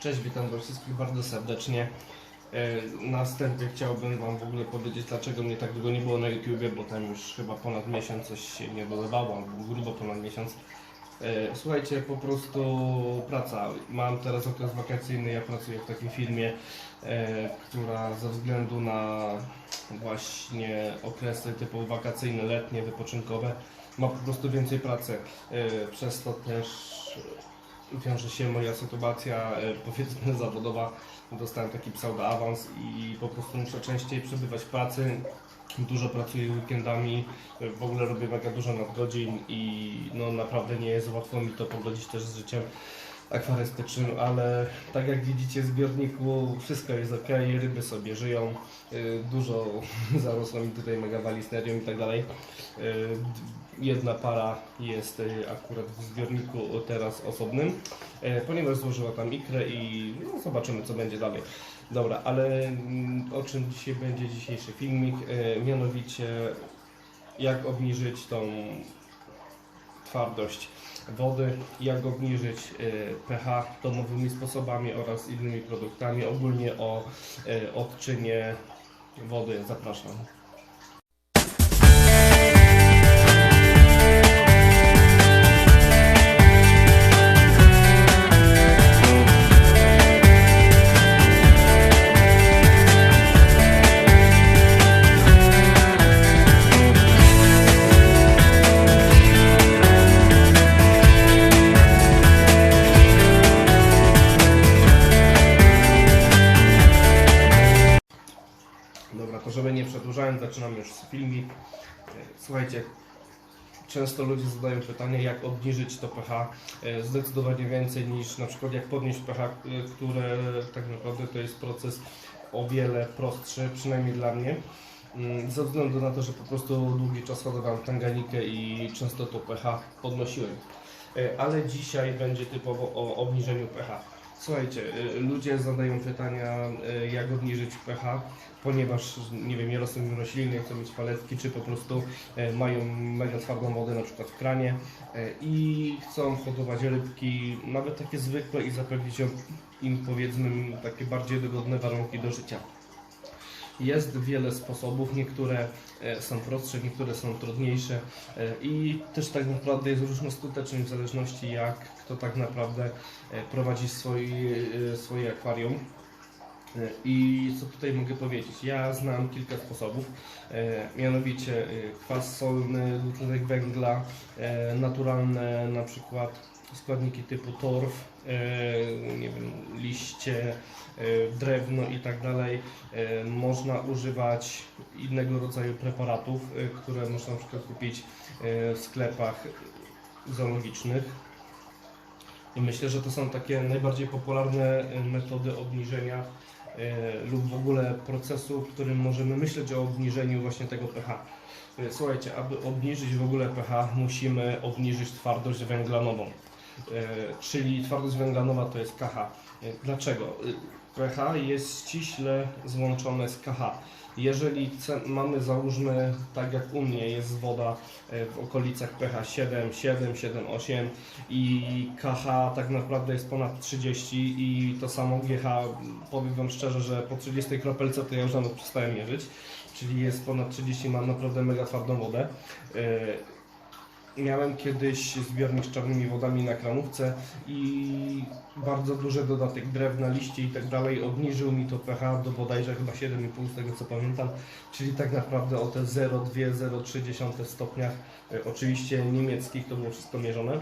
Cześć, witam Was wszystkich bardzo serdecznie. E, Na wstępie chciałbym Wam w ogóle powiedzieć, dlaczego mnie tak długo nie było na YouTubie, bo tam już chyba ponad miesiąc coś się nie dolewało, albo grubo ponad miesiąc. E, Słuchajcie, po prostu praca. Mam teraz okres wakacyjny, ja pracuję w takiej firmie, e, która ze względu na właśnie okresy typu wakacyjne, letnie, wypoczynkowe ma po prostu więcej pracy. Przez to też wiąże się moja sytuacja, e, powiedzmy, zawodowa. Dostałem taki pseudo-awans i po prostu muszę częściej przebywać w pracy. Dużo pracuję weekendami, e, w ogóle robię mega dużo nadgodzin i no naprawdę nie jest łatwo mi to pogodzić też z życiem akwarystycznym, ale tak jak widzicie w zbiorniku wszystko jest ok, ryby sobie żyją, y, dużo zarosło mi tutaj mega walisnerium i tak dalej. Y, Jedna para jest y, akurat w zbiorniku teraz osobnym, ponieważ złożyła tam ikrę i no, zobaczymy co będzie dalej. Dobra, ale mm, o czym dzisiaj będzie dzisiejszy filmik, mianowicie jak obniżyć tą twardość wody, jak obniżyć y, pH domowymi sposobami oraz innymi produktami. Ogólnie o y, odczynie wody zapraszam. Żeby nie przedłużając, zaczynam już filmik. E, Słuchajcie, często ludzie zadają pytanie, jak obniżyć to pH. Zdecydowanie więcej niż na przykład jak podnieść pH, które tak naprawdę to jest proces o wiele prostszy, przynajmniej dla mnie. Mm, Ze względu na to, że po prostu długi czas hodowałem tanganikę i często to pH podnosiłem. E, Ale dzisiaj będzie typowo o obniżeniu pH. Słuchajcie, y, ludzie zadają pytania, y, jak obniżyć pH, ponieważ, nie wiem, nie rosną rośliny, chcą mieć paletki, czy po prostu y, mają mega twardą wodę na przykład w kranie i chcą hodować rybki, nawet takie zwykłe i zapewnić im, powiedzmy, takie bardziej wygodne warunki do życia. Jest wiele sposobów, niektóre e, są prostsze, niektóre są trudniejsze e, i też tak naprawdę jest różnoskuteczny w zależności jak kto tak naprawdę e, prowadzi swoje akwarium. E, I co tutaj mogę powiedzieć? Ja znam kilka sposobów, e, mianowicie e, kwas solny, dwutlenek węgla, naturalne na przykład składniki typu torf, nie wiem, liście, drewno i tak dalej. Można używać innego rodzaju preparatów, które można na przykład kupić w sklepach zoologicznych. I myślę, że to są takie najbardziej popularne metody obniżenia lub w ogóle procesu, w którym możemy myśleć o obniżeniu właśnie tego pH. E, Słuchajcie, aby obniżyć w ogóle pH, musimy obniżyć twardość węglanową. E, Czyli twardość węglanowa to jest KH. E, Dlaczego? E, pH jest ściśle złączone z KH. Jeżeli mamy, załóżmy, tak jak u mnie jest woda w okolicach pH 7, 7, 7, 8 i KH tak naprawdę jest ponad 30 i to samo GH, powiem Wam szczerze, że po 30 kropelce to ja już nawet przestałem mierzyć, czyli jest ponad 30, mam naprawdę mega twardą wodę. Miałem kiedyś zbiornik z czarnymi wodami na kranówce i bardzo duży dodatek drewna, liści i tak dalej obniżył mi to pH do bodajże chyba 7,5 z tego co pamiętam, czyli tak naprawdę o te 0,2-0,3 stopniach, e, oczywiście niemieckich to było wszystko mierzone. E,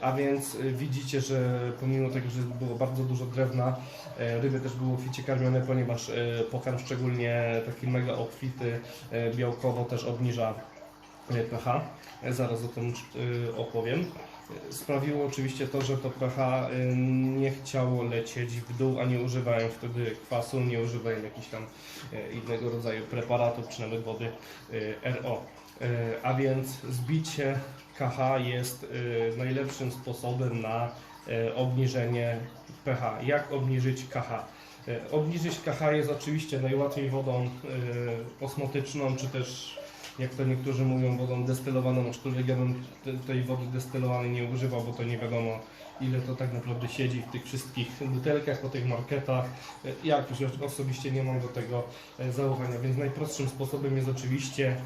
A więc e, widzicie, że pomimo tego, że było bardzo dużo drewna, ryby też były obficie karmione, ponieważ pokarm szczególnie taki mega obfity białkowo też obniża pH. Zaraz o tym e, opowiem. Sprawiło oczywiście to, że to pH e, nie chciało lecieć w dół, a nie używałem wtedy kwasu, nie używałem jakichś tam e, innego rodzaju preparatów, czy nawet wody RO. A więc zbicie KH jest najlepszym sposobem na obniżenie pH. Jak obniżyć KH? Obniżyć KH jest oczywiście najłatwiej wodą osmotyczną, czy też jak to niektórzy mówią, wodą destylowaną, aczkolwiek ja bym te- tej wody destylowanej nie używał, bo to nie wiadomo ile to tak naprawdę siedzi w tych wszystkich butelkach, po tych marketach. E, Ja jakoś osobiście nie mam do tego e, zaufania, więc najprostszym sposobem jest oczywiście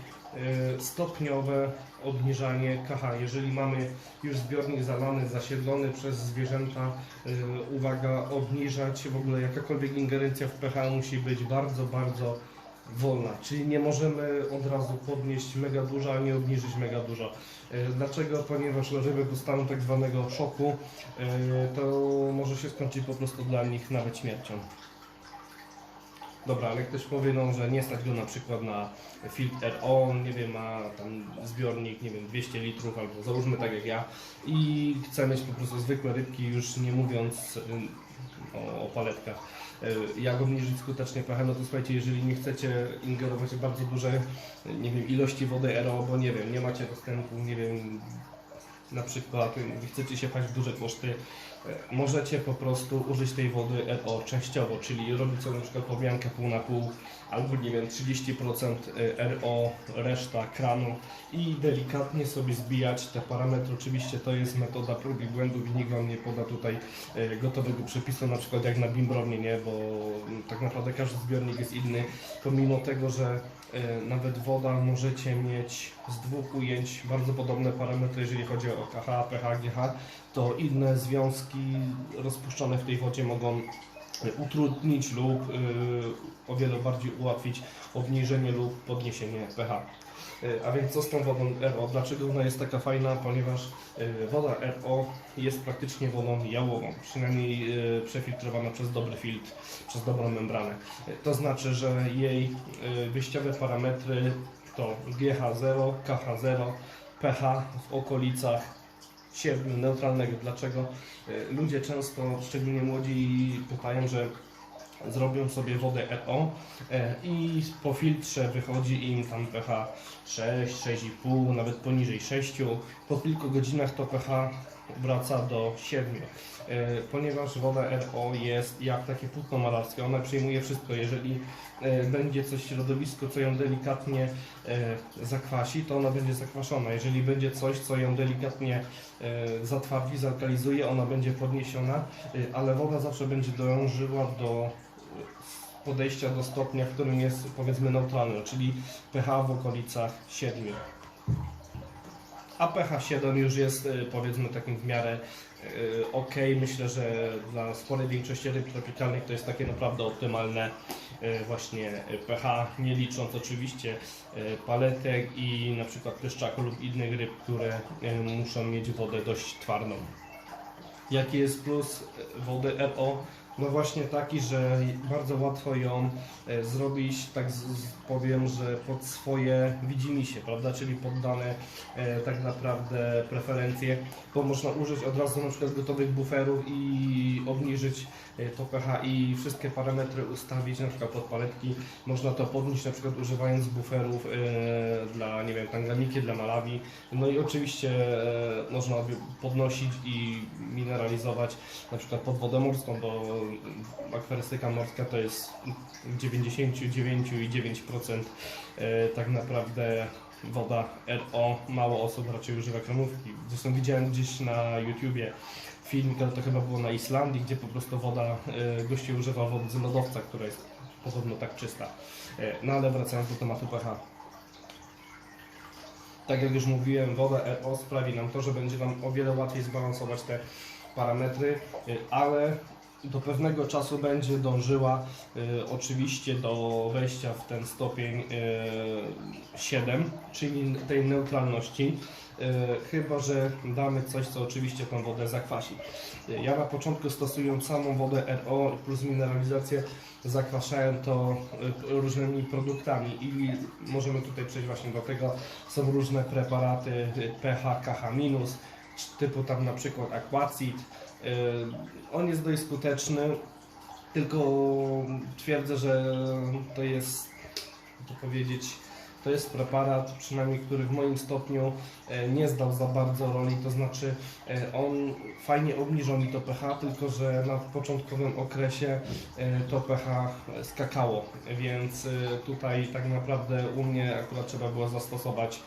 e, stopniowe obniżanie KH. Jeżeli mamy już zbiornik zalany, zasiedlony przez zwierzęta, uwaga, obniżać w ogóle jakakolwiek ingerencja w pH musi być bardzo, bardzo wolna, czyli nie możemy od razu podnieść mega dużo, a nie obniżyć mega dużo. E, Dlaczego? Ponieważ leżymy do stanu tak zwanego szoku, e, to może się skończyć po prostu dla nich nawet śmiercią. Dobra, ale ktoś powie, no, że nie stać go na przykład na filtr RO, nie wiem, ma tam zbiornik, nie wiem, 200 litrów, albo załóżmy tak jak ja i chce mieć po prostu zwykłe rybki, już nie mówiąc y, o, o paletkach. Y, Jak obniżyć skutecznie pH? No to słuchajcie, jeżeli nie chcecie ingerować w bardzo duże, nie wiem, ilości wody RO, bo nie wiem, nie macie dostępu, nie wiem, na przykład chcecie się paść w duże koszty, możecie po prostu użyć tej wody RO częściowo, czyli robić sobie na przykład pomiankę pół na pół, albo nie wiem, 30% RO, reszta kranu i delikatnie sobie zbijać te parametry. Oczywiście to jest metoda prób i błędów i nikt Wam nie poda tutaj e, gotowego przepisu, na przykład jak na bimbrownie, nie, bo mm, tak naprawdę każdy zbiornik jest inny, pomimo tego, że e, nawet woda możecie mieć z dwóch ujęć bardzo podobne parametry, jeżeli chodzi o KH, pH, GH, to inne związki rozpuszczone w tej wodzie mogą e, utrudnić lub y, o wiele bardziej ułatwić obniżenie lub podniesienie pH. Y, A więc co z tą wodą RO? Dlaczego ona jest taka fajna? Ponieważ woda RO jest praktycznie wodą jałową, przynajmniej przefiltrowana przez dobry filtr, przez dobrą membranę. To znaczy, że jej wyjściowe parametry to GH0, KH0, pH w okolicach 7 neutralnego. Dlaczego? Y, Ludzie często, szczególnie młodzi, pytają, że zrobią sobie wodę RO e, i po filtrze wychodzi im tam pH 6, 6,5, nawet poniżej 6. Po kilku godzinach to pH wraca do 7. E, Ponieważ woda RO jest jak takie płótno malarskie, ona przyjmuje wszystko. Jeżeli e, będzie coś w środowisku, co ją delikatnie e, zakwasi, to ona będzie zakwaszona. Jeżeli będzie coś, co ją delikatnie zatwardzi, zalkalizuje, ona będzie podniesiona, ale woda zawsze będzie dążyła do podejścia do stopnia, w którym jest powiedzmy neutralny, czyli pH w okolicach 7. A pH 7 już jest e, powiedzmy takim w miarę e, ok. Myślę, że dla sporej większości ryb tropikalnych to jest takie naprawdę optymalne e, właśnie e, pH, nie licząc oczywiście e, paletek i na przykład pyszczaku lub innych ryb, które e, muszą mieć wodę dość twardą. Jaki jest plus e, wody RO? No właśnie taki, że bardzo łatwo ją e, zrobić, tak z, powiem, że pod swoje widzimisię, prawda? Czyli poddane e, tak naprawdę preferencje, bo można użyć od razu na przykład gotowych buferów i obniżyć e, to pH i wszystkie parametry ustawić na przykład pod paletki. Można to podnieść na przykład używając buferów dla, nie wiem, tanganiki, dla malawi. No i oczywiście można podnosić i mineralizować na przykład pod wodę morską, bo akwarystyka morska to jest 99,9% e, tak naprawdę woda RO. Mało osób raczej używa kremówki. Zresztą widziałem gdzieś na YouTubie filmik, ale to chyba było na Islandii, gdzie po prostu woda, e, goście używa wody z lodowca, która jest podobno tak czysta. E, No ale wracając do tematu pH. Tak jak już mówiłem, woda RO sprawi nam to, że będzie nam o wiele łatwiej zbalansować te parametry, ale do pewnego czasu będzie dążyła y, oczywiście do wejścia w ten stopień y, 7, czyli tej neutralności. Y, chyba, że damy coś, co oczywiście tą wodę zakwasi. Y, Ja na początku stosując samą wodę RO plus mineralizację zakwaszałem to y, różnymi produktami i możemy tutaj przejść właśnie do tego. Są różne preparaty y, pH, KH-, typu tam na przykład Aquacid. Y, On jest dość skuteczny, tylko twierdzę, że to jest, to powiedzieć, to jest preparat, przynajmniej który w moim stopniu e, nie zdał za bardzo roli, to znaczy e, on fajnie obniżał mi to pH, tylko że na początkowym okresie e, to pH skakało, więc tutaj tak naprawdę u mnie akurat trzeba było zastosować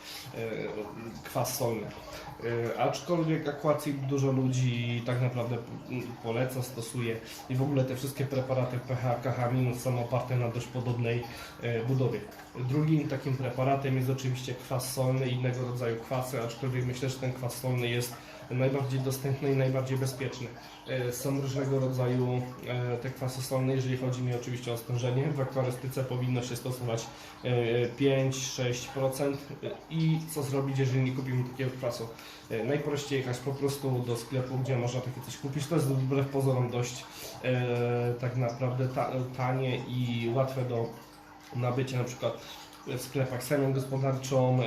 kwas solny. Aczkolwiek akwacid dużo ludzi tak naprawdę mm, poleca, stosuje i w ogóle te wszystkie preparaty pH, KH- są oparte na dość podobnej budowie. Drugim takim preparatem jest oczywiście kwas solny, innego rodzaju kwasy, aczkolwiek myślę, że ten kwas solny jest najbardziej dostępny i najbardziej bezpieczny. E, Są różnego rodzaju e, te kwasy solne, jeżeli chodzi mi oczywiście o stężenie. W akwarystyce powinno się stosować e, 5-6% i co zrobić, jeżeli nie kupimy takiego kwasu. E, Najprościej jechać po prostu do sklepu, gdzie można takie coś kupić. To jest wbrew pozorom dość e, tak naprawdę ta, tanie i łatwe do nabycia na przykład w sklepach z chemią gospodarczą,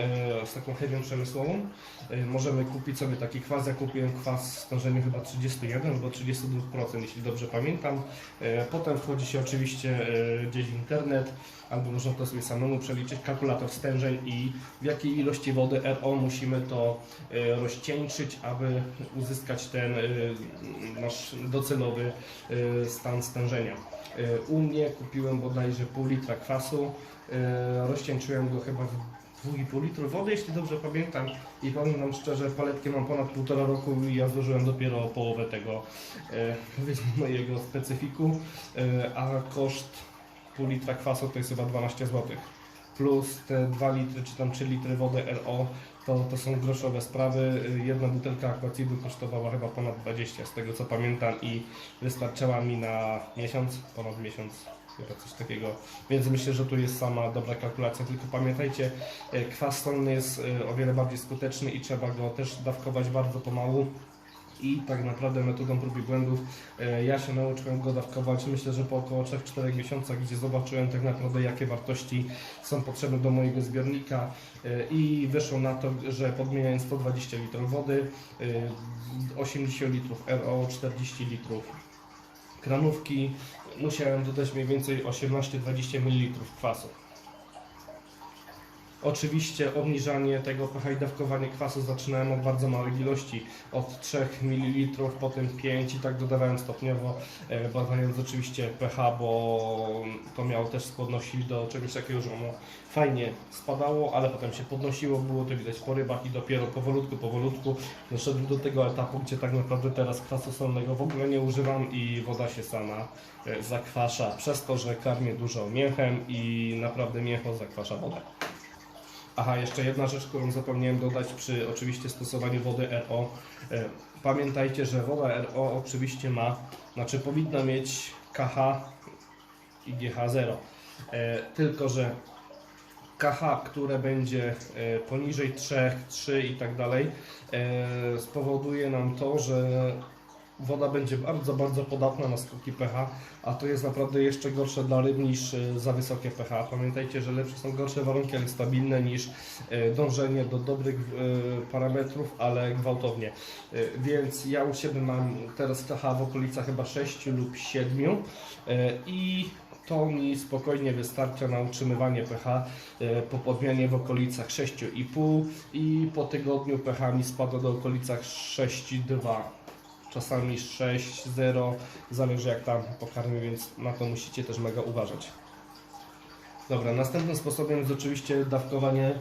e, z taką chemią przemysłową. E, Możemy kupić sobie taki kwas. Ja kupiłem kwas w stężeniu chyba 31 albo 32%, jeśli dobrze pamiętam. E, Potem wchodzi się oczywiście gdzieś w internet, albo można to sobie samemu przeliczyć, kalkulator stężeń i w jakiej ilości wody RO musimy to rozcieńczyć, aby uzyskać ten nasz docelowy stan stężenia. U mnie kupiłem bodajże pół litra kwasu, rozcieńczyłem go chyba w 2,5 litru wody, jeśli dobrze pamiętam i Wam szczerze, paletkę mam ponad półtora roku i ja zużyłem dopiero połowę tego e, mojego specyfiku, e, a koszt pół litra kwasu to jest chyba 12 zł. Plus te 2 litry czy tam 3 litry wody RO to, to są groszowe sprawy. Jedna butelka aquacidu kosztowała chyba ponad 20 z tego co pamiętam i wystarczała mi na miesiąc, ponad miesiąc, chyba coś takiego. Więc myślę, że tu jest sama dobra kalkulacja. Tylko pamiętajcie, e, kwas solny jest e, o wiele bardziej skuteczny i trzeba go też dawkować bardzo pomału. I tak naprawdę metodą prób i błędów e, ja się nauczyłem go dawkować myślę, że po około 3-4 miesiącach, gdzie zobaczyłem tak naprawdę jakie wartości są potrzebne do mojego zbiornika i wyszło na to, że podmieniając 120 litrów wody, e, 80 litrów RO, 40 litrów kranówki, musiałem dodać mniej więcej 18-20 ml kwasu. Oczywiście obniżanie tego pH i dawkowanie kwasu zaczynałem od bardzo małych ilości, od 3 ml, potem 5 i tak dodawałem stopniowo, e, badając oczywiście pH, bo to miało też skłonności do czegoś takiego, że ono fajnie spadało, ale potem się podnosiło, było to widać po rybach i dopiero powolutku, powolutku doszedłem do tego etapu, gdzie tak naprawdę teraz kwasu solnego w ogóle nie używam i woda się sama e, zakwasza, przez to, że karmię dużo mięchem i naprawdę mięcho zakwasza wodę. Aha, jeszcze jedna rzecz, którą zapomniałem dodać przy oczywiście stosowaniu wody RO. E, Pamiętajcie, że woda RO oczywiście ma, znaczy powinna mieć KH i GH0. E, Tylko, że KH, które będzie e, poniżej 3, 3 i tak dalej, spowoduje nam to, że woda będzie bardzo, bardzo podatna na skoki pH, a to jest naprawdę jeszcze gorsze dla ryb niż e, za wysokie pH. Pamiętajcie, że lepsze są gorsze warunki, ale stabilne niż e, dążenie do dobrych e, parametrów, ale gwałtownie. Więc ja u siebie mam teraz KH w okolicach chyba 6 lub 7 e, i to mi spokojnie wystarcza na utrzymywanie pH po podmianie w okolicach 6,5 i po tygodniu pH mi spada do okolicach 6,2 czasami 6-0, zależy jak tam pokarmię, więc na to musicie też mega uważać. Dobra, następnym sposobem jest oczywiście dawkowanie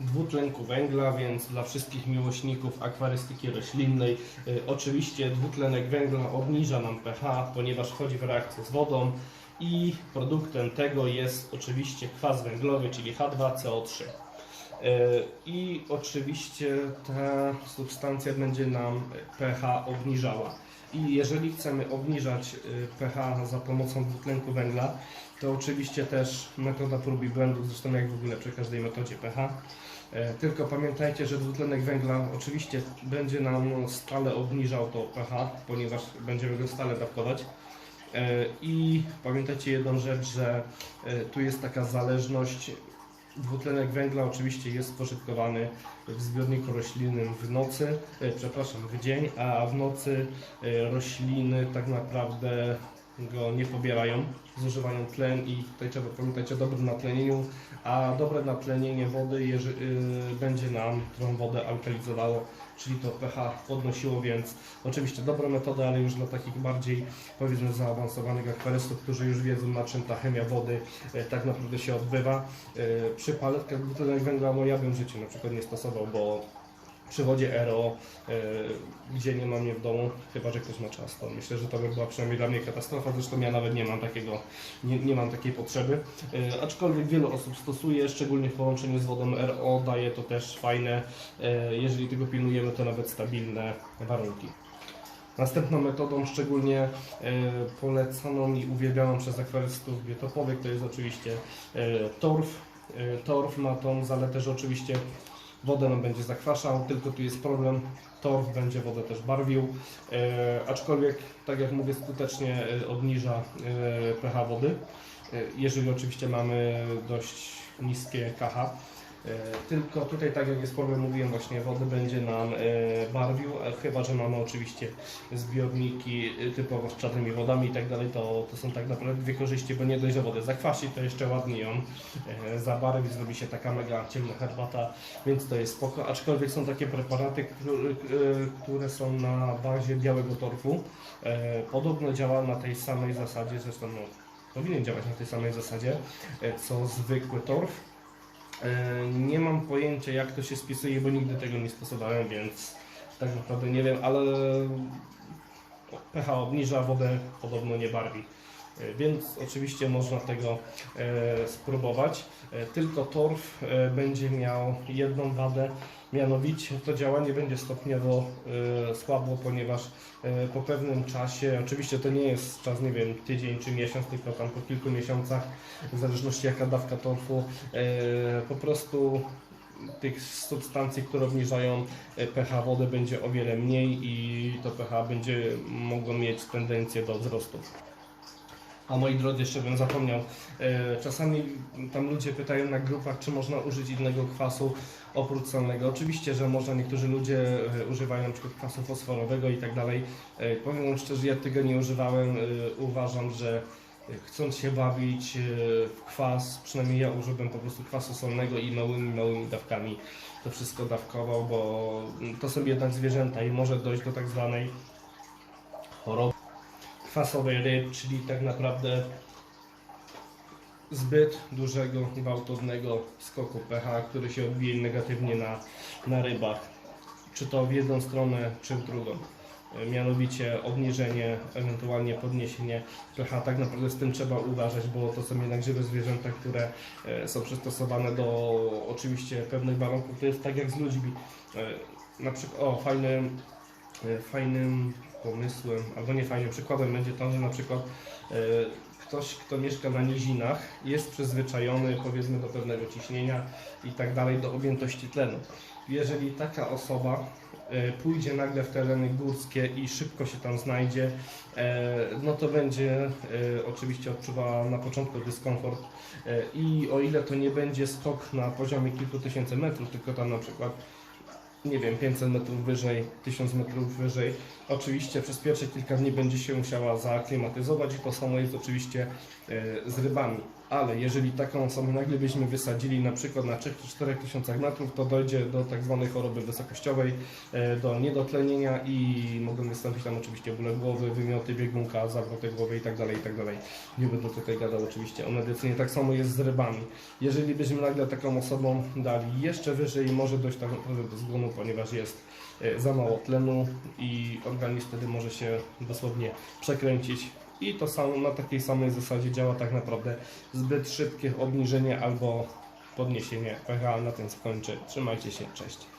dwutlenku węgla, więc dla wszystkich miłośników akwarystyki roślinnej y, oczywiście dwutlenek węgla obniża nam pH, ponieważ wchodzi w reakcję z wodą i produktem tego jest oczywiście kwas węglowy, czyli H2CO3. E, I oczywiście ta substancja będzie nam pH obniżała. I jeżeli chcemy obniżać y, pH za pomocą dwutlenku węgla, to oczywiście też metoda prób i błędów, zresztą jak w ogóle przy każdej metodzie pH. E, Tylko pamiętajcie, że dwutlenek węgla oczywiście będzie nam stale obniżał to pH, ponieważ będziemy go stale dawkować. E, I pamiętajcie jedną rzecz, że e, tu jest taka zależność Dwutlenek węgla oczywiście jest spożytkowany w zbiorniku roślinnym w nocy, e, przepraszam, w dzień, a w nocy e, rośliny tak naprawdę go nie pobierają, zużywają tlen i tutaj trzeba pamiętać o dobrym natlenieniu, a dobre natlenienie wody yy, będzie nam tą wodę alkalizowało, czyli to pH podnosiło, więc oczywiście dobre metody, ale już dla takich bardziej powiedzmy zaawansowanych akwarystów, którzy już wiedzą na czym ta chemia wody e, tak naprawdę się odbywa. E, Przy paletkach dwutlenek węgla no ja bym w życiu na przykład nie stosował, bo przy wodzie RO, e, gdzie nie mam mnie w domu, chyba że ktoś ma czas, to myślę, że to by była przynajmniej dla mnie katastrofa. Zresztą ja nawet nie mam takiego, nie, nie mam takiej potrzeby. E, aczkolwiek wiele osób stosuje, szczególnie w połączeniu z wodą RO, daje to też fajne, e, jeżeli tego pilnujemy, to nawet stabilne warunki. Następną metodą, szczególnie polecaną i uwielbianą przez akwarystów biotopowych, to jest oczywiście torf. Torf ma tą zaletę, że oczywiście wodę nam będzie zakwaszał, tylko tu jest problem, torf będzie wodę też barwił, e, aczkolwiek, tak jak mówię, skutecznie e, obniża e, pH wody, jeżeli oczywiście mamy dość niskie KH. E, Tylko tutaj, tak jak jest problem, mówiłem właśnie, wody będzie nam e, barwił, e, chyba że mamy oczywiście zbiorniki typowo z czarnymi wodami i tak dalej, to, to są tak naprawdę dwie korzyści, bo nie dość, że wodę zakwasi, to jeszcze ładnie ją zabarwi, zrobi się taka mega ciemna herbata, więc to jest spoko, aczkolwiek są takie preparaty, które, są na bazie białego torfu, podobno działa na tej samej zasadzie, zresztą no, powinien działać na tej samej zasadzie, co zwykły torf, Nie mam pojęcia jak to się spisuje, bo nigdy tego nie stosowałem, więc tak naprawdę nie wiem, ale pH obniża, wodę podobno nie barwi. E, Więc oczywiście można tego e, spróbować. E, Tylko torf e, będzie miał jedną wadę, mianowicie to działanie będzie stopniowo e, słabło, ponieważ e, po pewnym czasie, oczywiście to nie jest czas, nie wiem, tydzień czy miesiąc, tylko tam po kilku miesiącach, w zależności jaka dawka torfu, e, po prostu tych substancji, które obniżają pH wody będzie o wiele mniej i to pH będzie mogło mieć tendencję do wzrostu. A moi drodzy, jeszcze bym zapomniał, czasami tam ludzie pytają na grupach, czy można użyć innego kwasu oprócz solnego. Oczywiście, że można, niektórzy ludzie e, używają przykład kwasu fosforowego i tak dalej. E, Powiem wam szczerze, ja tego nie używałem. E, Uważam, że chcąc się bawić w kwas, przynajmniej ja użyłem po prostu kwasu solnego i małymi, małymi dawkami to wszystko dawkował, bo to są jednak zwierzęta i może dojść do tak zwanej choroby kwasowej ryb, czyli tak naprawdę zbyt dużego, gwałtownego skoku pH, który się odbije negatywnie na, na rybach, czy to w jedną stronę, czy w drugą. E, Mianowicie obniżenie, ewentualnie podniesienie pH, tak naprawdę z tym trzeba uważać, bo to są jednak żywe zwierzęta, które e, są przystosowane do oczywiście pewnych warunków. To jest tak jak z ludźmi. E, Na przykład, o, fajnym, e, fajnym pomysłem, albo nie fajnym przykładem będzie to, że na przykład ktoś, kto mieszka na nizinach, jest przyzwyczajony powiedzmy do pewnego ciśnienia i tak dalej, do objętości tlenu. Jeżeli taka osoba e, pójdzie nagle w tereny górskie i szybko się tam znajdzie, e, no to będzie e, oczywiście odczuwała na początku dyskomfort i o ile to nie będzie skok na poziomie kilku tysięcy metrów, tylko tam na przykład nie wiem, 500 metrów wyżej, 1000 metrów wyżej. Oczywiście przez pierwsze kilka dni będzie się musiała zaaklimatyzować i to samo jest oczywiście e, z rybami. Ale jeżeli taką osobę nagle byśmy wysadzili na przykład na 3 czy 4 tysiącach metrów, to dojdzie do tak zwanej choroby wysokościowej, e, do niedotlenienia i mogą wystąpić tam oczywiście bóle głowy, wymioty biegunka, zawroty głowy itd. itd. Nie będę tutaj gadał oczywiście o medycynie. Tak samo jest z rybami. Jeżeli byśmy nagle taką osobom dali jeszcze wyżej, może dojść tak naprawdę do zgonu, ponieważ jest e, za mało tlenu i organizm wtedy może się dosłownie przekręcić. I to samo na takiej samej zasadzie działa tak naprawdę zbyt szybkie obniżenie albo podniesienie pH. Na tym skończę. Trzymajcie się, cześć.